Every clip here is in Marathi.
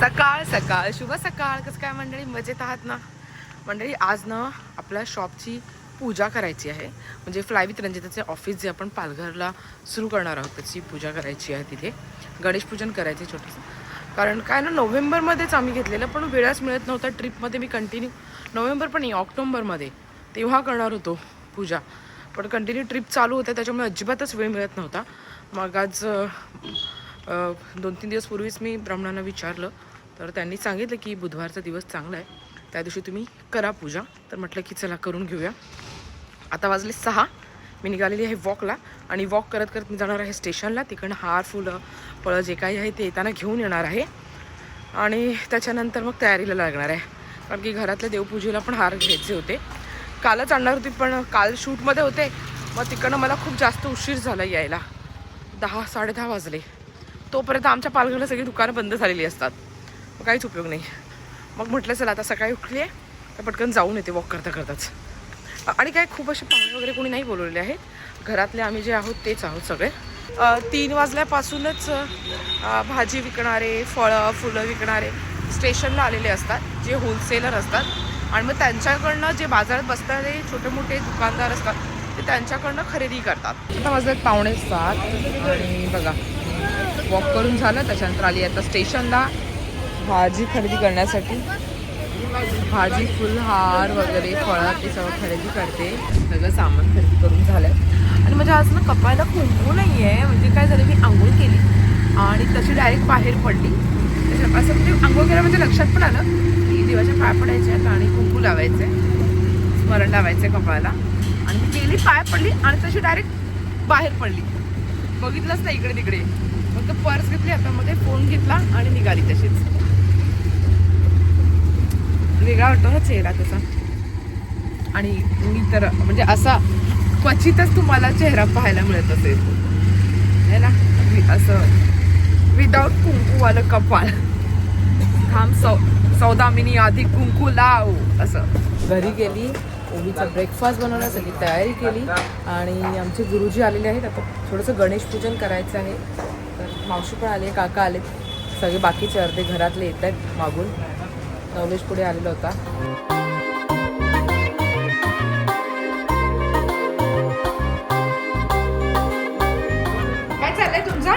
सकाळ सकाळ. शुभ सकाळ. कसं काय मंडळी? मजेत आहात ना? मंडळी आज ना आपल्या शॉपची पूजा करायची आहे. म्हणजे फ्लायविथ रंजिताचे ऑफिस जे आपण पालघरला सुरू करणार आहोत त्याची पूजा करायची आहे तिथे. गणेश पूजन करायचे छोटंसं. कारण काय ना नोव्हेंबरमध्येच आम्ही घेतलेलं पण वेळाच मिळत नव्हता. ट्रिपमध्ये मी कंटिन्यू नोव्हेंबर पण नाही ऑक्टोंबरमध्ये तेव्हा करणार होतो पूजा. पण कंटिन्यू ट्रिप चालू होत्या त्याच्यामुळे अजिबातच वेळ मिळत नव्हता. मग आज दोन तीन दिवस पूर्वीच मी ब्राह्मणांना विचारलं तर त्यांनी सांगितलं की बुधवारचा दिवस चांगला आहे. त्या दिवशी तुम्ही करा पूजा. तर म्हटलं की चला करून घेऊया. आता वाजले सहा. मी निघालेली आहे वॉकला आणि वॉक करत करत मी जाणार आहे स्टेशनला. तिकडनं हार फुलं फळं जे काही आहे ते येताना घेऊन येणार आहे. आणि त्याच्यानंतर मग तयारीला लागणार आहे. कारण की घरातल्या देवपूजेला पण हार घ्यायचे होते. कालच आणणार होती पण काल शूटमध्ये होते. मग तिकडनं मला खूप जास्त उशीर झाला यायला. दहा साडेदहा वाजले. तोपर्यंत आमच्या पालघरला सगळी दुकानं बंद झालेली असतात. काहीच उपयोग नाही. मग म्हटलं चला आता सकाळी उठली आहे तर पटकन जाऊन येते वॉक करता करताच. आणि काय खूप असे पाहुणे वगैरे कोणी नाही बोलवलेले आहेत. घरातले आम्ही जे आहोत तेच आहोत सगळे. तीन वाजल्यापासूनच भाजी विकणारे फळं फुलं विकणारे स्टेशनला आलेले असतात जे होलसेलर असतात. आणि मग त्यांच्याकडनं जे बाजारात बसणारे छोटे मोठे दुकानदार असतात ते त्यांच्याकडनं खरेदी करतात. आता वाजल्यात पावणे सात आणि बघा वॉक करून झालं त्याच्यानंतर आली आता स्टेशनला. भाजी खरेदी करण्यासाठी. भाजी फुल हार वगैरे फळं ते सगळं खरेदी करते. सगळं सामान खरेदी करून झालं आणि म्हणजे आज ना कपायला कुंकू नाही आहे म्हणजे काय झालं मी आंघोळ केली. आणि तशी डायरेक्ट बाहेर पडली. त्याच्या- असं म्हणजे आंघोळ केलं म्हणजे लक्षात पण आलं की देवाच्या पाय पडायचे आहेत आणि कुंकू लावायचे. स्मरण लावायचे कपाळाला. आणि मी गेली पाय पडली आणि तशी डायरेक्ट बाहेर पडली. बघितलंच नाही इकडे तिकडे फक्त पर्स घेतली आता. मध्ये फोन घेतला आणि निघाली तशीच. वेगळा वाटतो हा चेहरा तसा आणि मी तर म्हणजे असा क्वचितच तुम्हाला चेहरा पाहायला मिळत असेल. है ना? वि- असं विदाऊट कुंकूवालं कपाळ. थांब सौ सौदामिनी आधी कुंकू लाव असं. घरी गेली ओवीचा ब्रेकफास्ट बनवण्यासाठी तयारी केली आणि आमचे गुरुजी आलेले आहेत. आता थोडंसं गणेश पूजन करायचं आहे. तर मावशी पण आले काका आले सगळे बाकीचे अर्धे घरातले येत आहेत मागून. नवलेश पुढे आलेला होता. काय चाललंय तुमचा?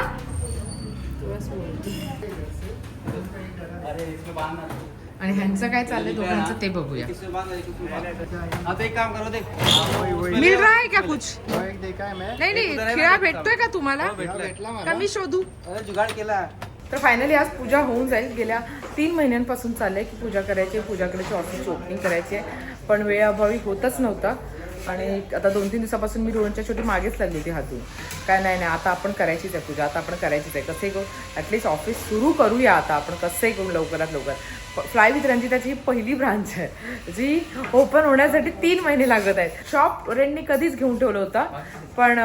आणि ह्यांचं काय चाललंय दोघांचं ते बघूया. आता एक काम करो देख मिल रहा है क्या कुछ? देखा है मैं नाही नाही खेळा भेटतोय का तुम्हाला? भेटला का मी शोधू? अरे जुगाड केला. तर फायनली आज पूजा होऊन जाईल. गेल्या तीन महिन्यांपासून चाललं आहे की पूजा करायची आहे, पूजा करायची ऑफिसची ओपनिंग करायची आहे. पण वेळाअभावी होतच नव्हता. आणि आता दोन तीन दिवसापासून मी रोहनच्या छोटी मागेच लागली होती हातून. काय नाही नाही आता आपण करायचीच आहे पूजा. आता आपण करायचीच आहे. कसे करू ॲटलिस्ट ऑफिस सुरू करूया आता आपण. कसे करू लवकरात लवकर. फ्लाय विथ रंजिताची ही पहिली ब्रांच आहे. जी ओपन होण्यासाठी तीन महिने लागत आहेत. शॉप रेंटने कधीच घेऊन ठेवलं होतं. पण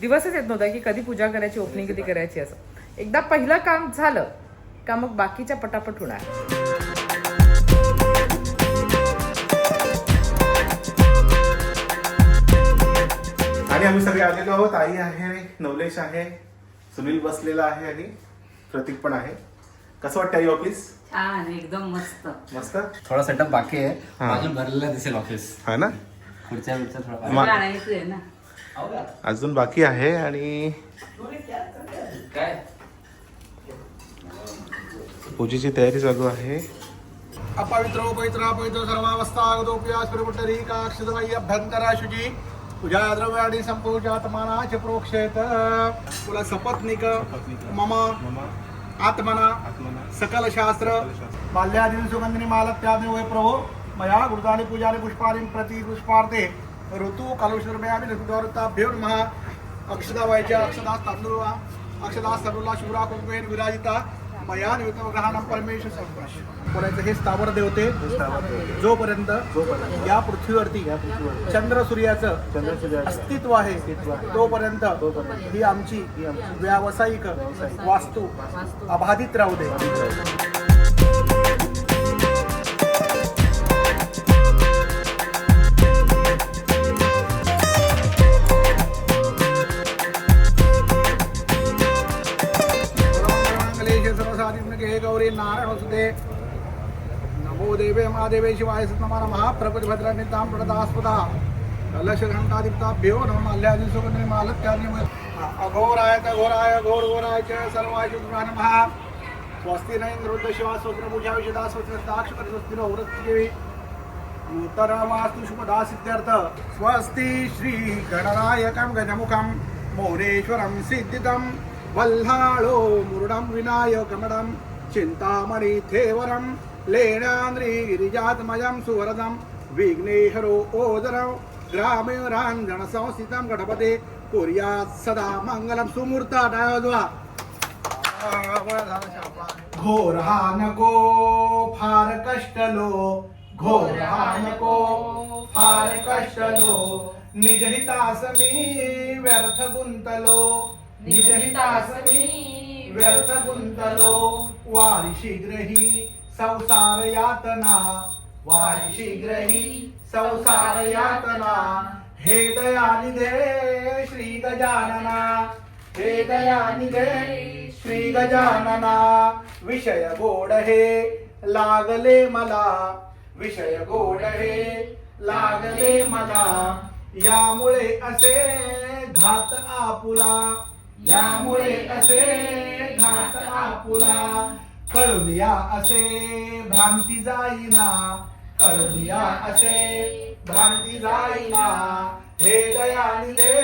दिवसच येत नव्हता की कधी पूजा करायची ओपनिंग कधी करायची असं. एकदा पहिलं काम झालं. का मग बाकीच्या पटापट होणार? आणि आम्ही सगळे आलेलो आहोत. आई आहे नवलेश आहे सुनील बसलेला आहे आणि प्रतीक पण आहे. कसं वाटतं आई ऑफिस? छान एकदम मस्त. मस्त? थोडा सेटअप बाकी आहे. हा. अजून भरलेला दिसेल ऑफिस हा ना? खुर्च्या बिर्च्या थोडा मा- ना. अजून बाकी आहे आणि काय? पूजेची तयारी चालू आहे. अपवित्रो पवित्रा पवित्र सर्वावस्थागतोप्यास्परिपुटरी काक्षदमयी अभ्यंतरा शुची। पूजा द्रव्याणि च प्रोक्षेत। तुला सपत्निक मम आत्मना सकल शास्त्र। बाल्यादीन सुगंधिनी मालत्यादि वै प्रभो। मया गुरुदानी पूजानि पुष्पाणि प्रति पुष्पार्थे। ऋतु कलुषर्मयामि ऋतुदौरताभ्यो नमः। अक्षदा वैच्या अक्षदा तांदूळा अक्षदा तरुला शिवरा कुंकुमेन विराजिता। मया ग्रहाणाम परमेश्वर संप्रश बोलायचं हे स्थावर देवते जोपर्यंत या पृथ्वीवरती चंद्र सूर्याचं अस्तित्व आहे तोपर्यंत ही आमची व्यावसायिक वास्तू अबाधित राहू दे. नमो देवे महादेवे शिवाय सतनमाना महाप्रकृती भद्राने ताम प्रदास्पदा कलश घंटादिप्ताभ्यो मालत्यानि अघोराय घोराय घोरघोराय च सर्वाय शुद्धाय नमः। स्वस्ति न इंद्रोद शिवा स्वस्त्र विषदा स्वस्ति दाक्ष स्वस्ति नो नूतनमास्तु शुभदा सिद्ध्यर्थ स्वस्ति श्री गणनायकं गजमुखं मोरेश्वरं सिद्धितं। वल्हाळो मुरुडं विनायकमडं चिन्तामणिथेवरं लेणान्द्रिगिरिजात्मजं सुवरदं विघ्नेश्वरो ओदरं ग्रामे राञ्जनसंस्थितं गणपते कुर्यात् सदा मङ्गलं सुमूर्ता डायद्वा घोर हा नको फार कष्टलो घोर हा नको फार कष्टलो निज हितास मी व्यर्थ गुंतलो निज हितास मी व्यर्थ गुंतलो वारी शीघ्र ही संसार यातना वारी शीघ्र संसार यातना. हे दयानिधे श्री गजानना. हे दयानिधे श्री गजानना. विषय गोड हे लागले मला. विषय गोड हे लागले मला. यामुळे असे घात आपुला. यामुळे असे घात आपुला. कळून या असे भ्रांती जाईना. कळून या असे भ्रांती जाईना. हे दयानिधे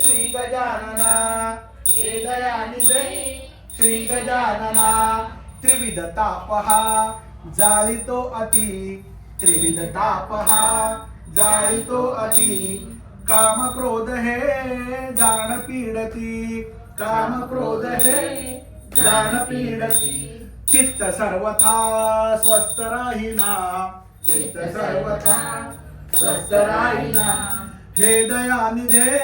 श्री गजानना. हे दयानिधे श्री गजानना. त्रिविध तापहा जाळीतो अति. त्रिविध तापहा जाळीतो अति. काम क्रोध हे जाण पीडती काम क्रोध हे जाण पीडती चित्त सर्वथा स्वस्थ राहिना. चित्त सर्वथा स्वस्थ राहिना. हे दयानिधे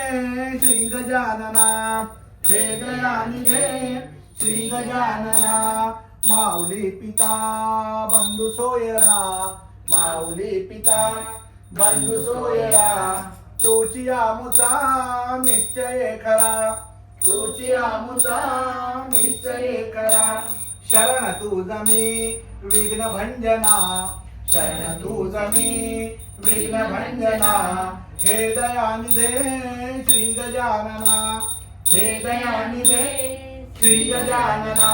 श्री गजानना. हे दयानिधे श्री गजानना. माऊली पिता बंधू सोयरा. माऊली पिता बंधू सोयरा. तोची आमुचा निश्चय खरा तुझी आमुचा निश्चय करा. शरण तू जमी विघ्न भंजना शरण तू जमी विघ्न भंजना हे दयानिधे श्री गजानना। हे दयानिधे श्री गजानना।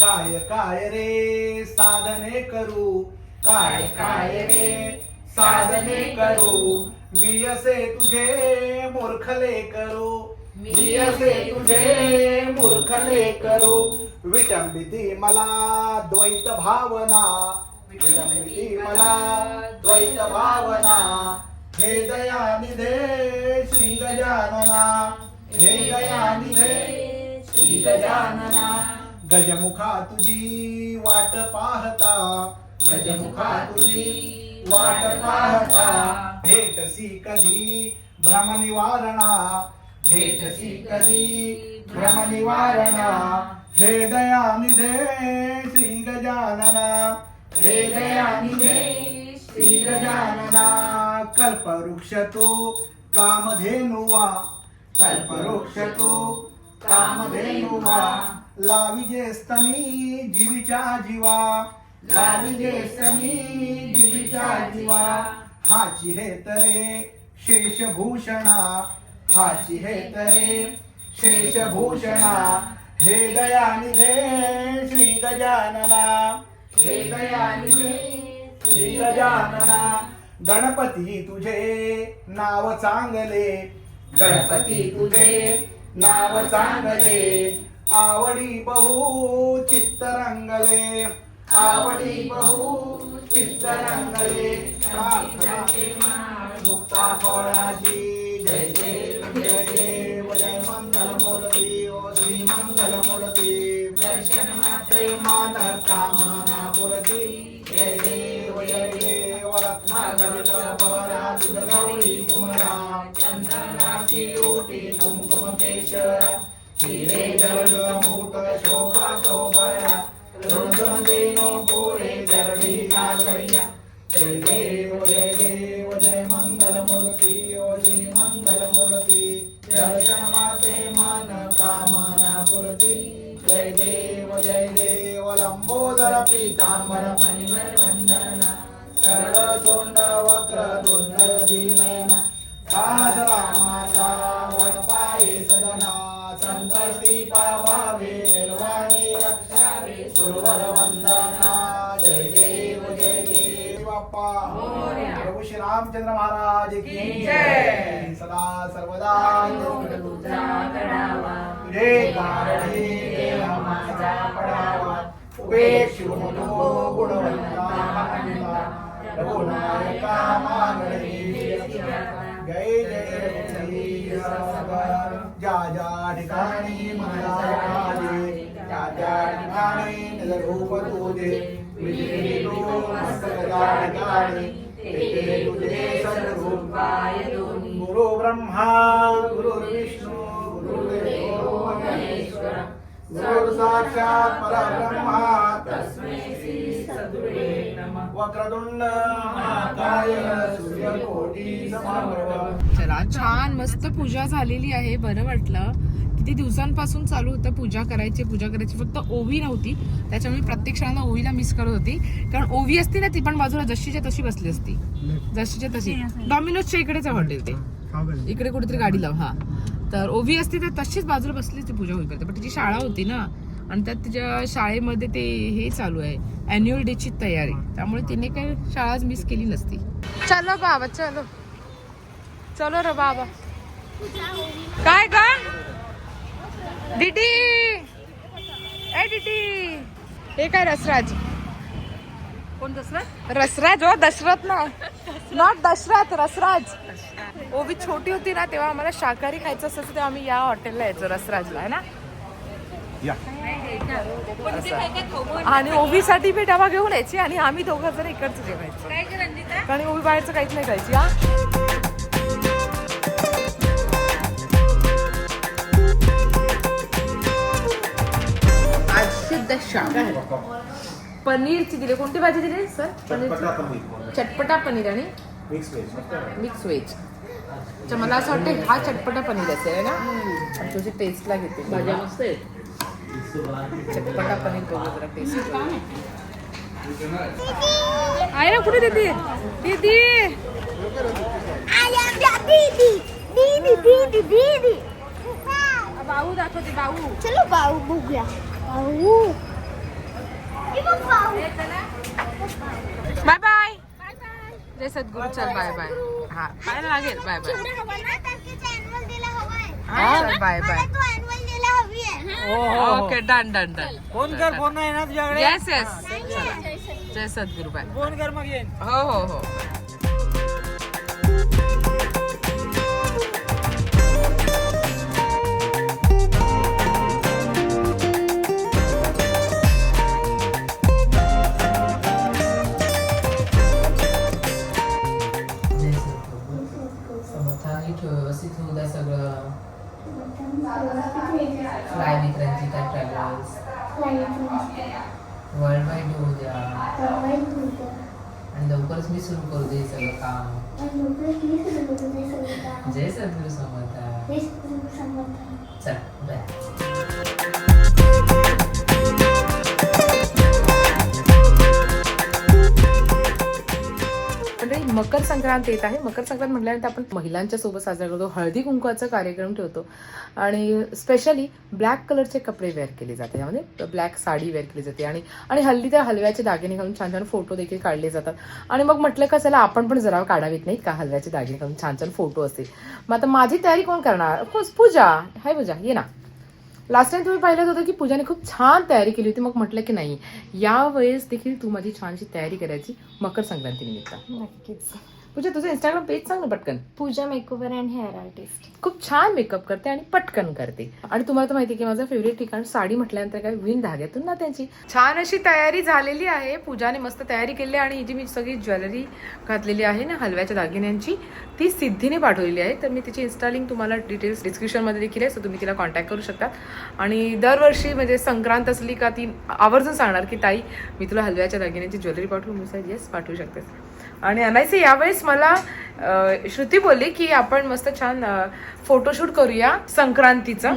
काय काय रे साधने करू? काय काय रे साधने करू? मी असे तुझे मूर्खले करू मी असे तुझे कले करू. विटंबिती मला द्वैत भावना. विटंबिती मला द्वैत भावना. हे दयानिधे श्री गजानना. हे दयानिधे श्री गजानना. गजमुखा तुझी वाट पाहता. गजमुखा तुझी वाट पाहता. भेटसी कधी भ्रम निवारणा भेटसी कधी भ्रम निवारणा हे दयानिधे श्री गजानना हे दयानिधे श्री गजानना कल्पवृक्ष तो कामधेनुवा। कल्पवृक्ष तो कामधेनुवा। लाविजे स्तनी जीविच्या जीवा। लाविजे स्तनी जीविच्या जीवा। हाची हे तरे शेषभूषणा। हाची हे तरे शेषभूषणा हे दयानिधे श्री गजानना. हे दयानिधे श्री गजानना गणपती तुझे नाव चांगले गणपती तुझे नाव चांगले आवडी बहु चित्त रंगले आवडी बहु चित्त रंगले मुक्ता फळाची जय जय. जय देव जय देव जय मंगल मूर्ती ओ मंगल मूर्ती दर्शन मन कामना जय देव जय देव लंबोदर पीतांबर वंदना सरळ वक्र दुर्ग रामचंद्र महाराज की जय। सदा सर्वदा तुझे कारणे देह माझा पडावा। उपेक्षु नको गुणवंता मानता रघुनायका मागणी जय जय जय। सागर ज्या ज्या ठिकाणी मला आले त्या त्या ठिकाणी निज रूप तुझे विधी तू मस्तक त्या ठिकाणी गुरु ब्रह्मा गुरु विष्णू गुरुदेव महेश्वर। गुरु साक्षात परब्रह्मा तस्मै श्री सद्गुरुवे नमः। वक्रतुंड महाकाय सूर्यकोटी समप्रभ छान मस्त पूजा झालेली आहे बरं वाटलं. किती दिवसांपासून चालू होतं पूजा करायची पूजा करायची. फक्त ओवी नव्हती. त्याच्यामुळे प्रत्येक क्षणाला ओवीला मिस करत होती. कारण ओवी असती ना ती पण बाजूला जशीच्या तशी बसली असती. जशीच्या तशी. डॉमिनोजच्या इकडेच आहे हॉटेल ते इकडे कुठेतरी गाडी लाव हा. तर ओवी असती तर तशीच बाजूला बसली ती पूजा होईपर्यंत. पण तिची शाळा होती ना. आणि त्यात तिच्या शाळेमध्ये ते हे चालू आहे. अॅन्युअल डेची तयारी. त्यामुळे तिने काही शाळाच मिस केली नसती. चलो बाबा चलो. चलो रे बाबा. काय का डिटी ए डिटी हे काय रसराज? कोण दसरा रसराज हो दशरथ ना. नॉट दशरथ रसराज. ओवी छोटी होती ना तेव्हा आम्हाला शाकाहारी खायचं असायचं तेव्हा आम्ही या हॉटेलला यायचो रसराजला आहे ना? या. आणि ओवीसाठी मी डबा घेऊन यायची आणि आम्ही दोघं जण इकडचं जेवायचं. कारण ओवी बाहेरचं काहीच नाही खायची हा? शाकाहारी पनीरची दिली. कोणती भाजी दिली सर? पनीर. चटपटा पनीर आणि मिक्स व्हेज. अच्छा मला असं वाटतं हा चटपटा पनीर असेल है ना? तुझी टेस्टला घेते. भाज्या मस्त आहेत. चटपटा पनीर बघू जरा टेस्ट आहे. ना कुठे दीदी? दीदी! दीदी दीदी दीदी भाऊ दाखवते भाऊ चलो भाऊ बघूया. भाऊ बघ भाऊ बाय बाय जय सद्गुरू चल बाय बाय हा काय लागेल. Bye bye. हा बाय मला bye. Okay done done done. Phone कर फोन नाही ना तुझ्याकडे? Yes yes. जय सद्गुरू बाय. फोन कर मग येईन हो हो हो. मकर संक्रांत येत आहे. मकर संक्रांत म्हटल्यानंतर आपण महिलांच्या सोबत साजरा करतो. हळदी कुंकवाचा कार्यक्रम ठेवतो. आणि स्पेशली ब्लॅक कलरचे कपडे वेअर केले जाते. त्यामध्ये ब्लॅक साडी वेअर केली जाते. आणि आणि हल्ली त्या हलव्याचे दागिने घालून छान छान फोटो देखील काढले जातात. आणि मग म्हटलं का चला आपण पण जरा काढावीत नाही का? हलव्याचे दागिने घालून छान छान फोटो असतील. मग आता माझी तयारी कोण करणार? पूजा. हाय पूजा ये ना. लास्ट टाइम तुम्ही पाहिलं होतं की पूजाने खूप छान तयारी केली होती मग म्हटलं की नाही. यावेळेस देखील तू माझी छानशी तयारी करायची मकर संक्रांती निमित्त नक्कीच. पूजा तुझं इंस्टाग्राम पेज सांग ना पटकन. Pooja makeover and hair artist खूप छान मेकअप करते आणि पटकन करते. आणि तुम्हाला तर माहिती आहे की माझं फेवरेट ठिकाण साडी म्हटल्यानंतर काय विण धाग्यातून ना त्यांची. छान अशी तयारी झालेली आहे. पूजाने मस्त तयारी केली आहे आणि ही जी मी सगळी ज्वेलरी घातलेली आहे ना हलव्याच्या दागिन्यांची ती सिद्धीने पाठवलेली आहे. तर मी तिची इन्स्टा लिंक तुम्हाला डिटेल्स डिस्क्रिप्शनमध्ये देखील आहे सो तुम्ही तिला कॉन्टॅक्ट करू शकता आणि दरवर्षी म्हणजे संक्रांत असली का ती आवर्जून सांगणार की ताई मी तुला हलव्याच्या दागिन्यांची ज्वेलरी पाठवू मी सर येस पाठवू शकतेस. आणि अनायसे यावेळेस मला श्रुती बोलली की आपण मस्त छान फोटोशूट करूया संक्रांतीचं.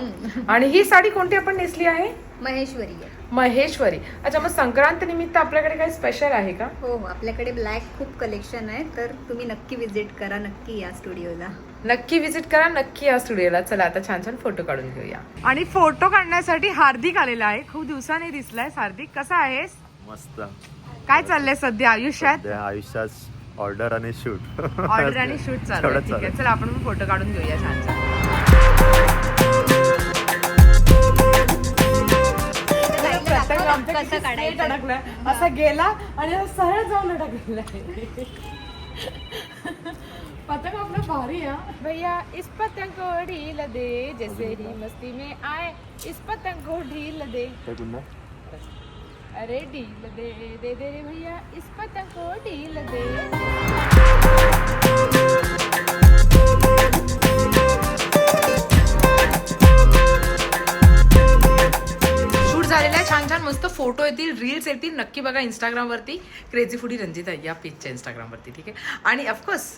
आणि ही साडी कोणती आपण नेसली आहे? महेश्वरी महेश्वरी. अच्छा मग संक्रांत निमित्त आपल्याकडे काही स्पेशल आहे का? हो हो आपल्याकडे ब्लॅक खूप कलेक्शन आहे तर तुम्ही नक्की विजिट करा नक्की या स्टुडिओला नक्की विजिट करा नक्की या स्टुडिओला चला आता छान छान फोटो काढून घेऊया. आणि फोटो काढण्यासाठी हार्दिक आलेला आहे. खूप दिवसांनी दिसलाय हार्दिक. कसा आहेस? मस्त. काय चाललंय सध्या आयुष्यात आयुष्यात ऑर्डर आणि शूट ऑर्डर आणि शूट चालू आहे ठीक चालू आहे आहे. चला आपण पण फोटो काढून घेऊया छान छान पतंग आमच्या कसं किती काढायचं? straight अडकलाय. असा गेला आणि असा सरळ जाऊन अडकलेला आहे पतंग आपला भारी है भैया इस पतंग को ढील दे जैसे ही मस्ती में आए इस पतंग को ढील दे अरे ढील दे दे दे रे भैया इस पतंग को ढील हो दे। शूट झालेला आहे छान छान मस्त फोटो येतील रील्स येतील नक्की बघा इंस्टाग्रामवरती क्रेझी फुडी रंजिता या पेजच्या इंस्टाग्रामवरती ठीक आहे? आणि ऑफकोर्स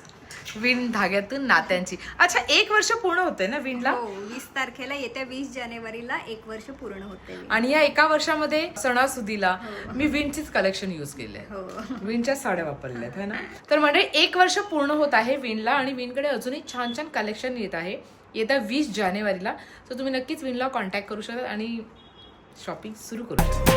विण धाग्यातून नात्यांची. अच्छा एक वर्ष पूर्ण होते ना विणला? हो वीस तारखेला येत्या वीस जानेवारीला एक वर्ष पूर्ण होते आणि या एका वर्षामध्ये सणासुदीला मी विणचीच कलेक्शन यूज केले हो. विणच्या साड्या वापरल्या आहेत है ना? तर म्हणजे एक वर्ष पूर्ण होत आहे विणला आणि विणकडे अजूनही छान छान कलेक्शन येत आहे. येत्या वीस जानेवारीला. तर तुम्ही नक्कीच विणला कॉन्टॅक्ट करू शकता आणि शॉपिंग सुरू करू शकता.